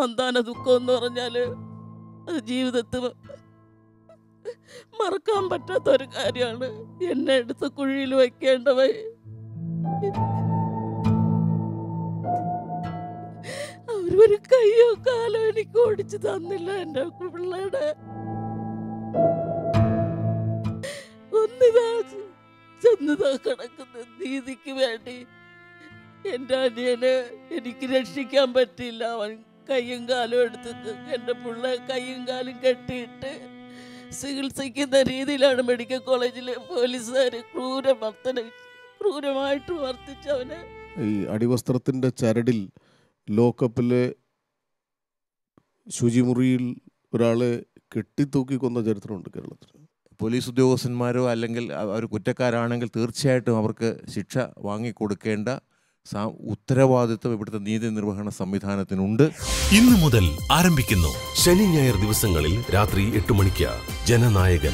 സന്താന ദുഃഖം എന്ന് പറഞ്ഞാൽ അത് ജീവിതത്തിൽ മറക്കാൻ പറ്റാത്ത ഒരു കാര്യമാണ്. എന്നെ എടുത്ത് കുഴിയിൽ വയ്ക്കേണ്ടവൻ അവരൊരു കയ്യോ കാലോ എനിക്ക് ഓടിച്ചു തന്നില്ല എന്റെ പിള്ളേടെ. ഒന്നിതാ ചെന്നതാ കിടക്കുന്ന നീതിക്ക് വേണ്ടി എന്റെ അനിയന് എനിക്ക് രക്ഷിക്കാൻ പറ്റില്ല അവൻ കയ്യും കാലും എടുത്തിട്ട് എന്റെ പിള്ളേ കയ്യും കാലും കെട്ടിയിട്ട് ചികിത്സിക്കുന്ന രീതിയിലാണ് മെഡിക്കൽ കോളേജിലെ പോലീസുകാർ ക്രൂരമർത്തന ക്രൂരമായിട്ട് വർത്തിച്ചവന്. ഈ അടിവസ്ത്രത്തിന്റെ ചരടിൽ ലോക്കപ്പിലെ ശുചിമുറിയിൽ ഒരാളെ കെട്ടിത്തൂക്കി കൊന്ന ചരിത്രമുണ്ട് കേരളത്തിൽ. പോലീസ് ഉദ്യോഗസ്ഥന്മാരോ അല്ലെങ്കിൽ അവർ കുറ്റക്കാരാണെങ്കിൽ തീർച്ചയായിട്ടും അവർക്ക് ശിക്ഷ വാങ്ങിക്കൊടുക്കേണ്ട ഉത്തരവാദിത്വം ഇവിടുത്തെ നീതി നിർവഹണ സംവിധാനത്തിനുണ്ട്. ഇന്നു മുതൽ ആരംഭിക്കുന്നു ശനി ഞായർ ദിവസങ്ങളിൽ രാത്രി എട്ട് മണിക്ക് ജനനായകൻ.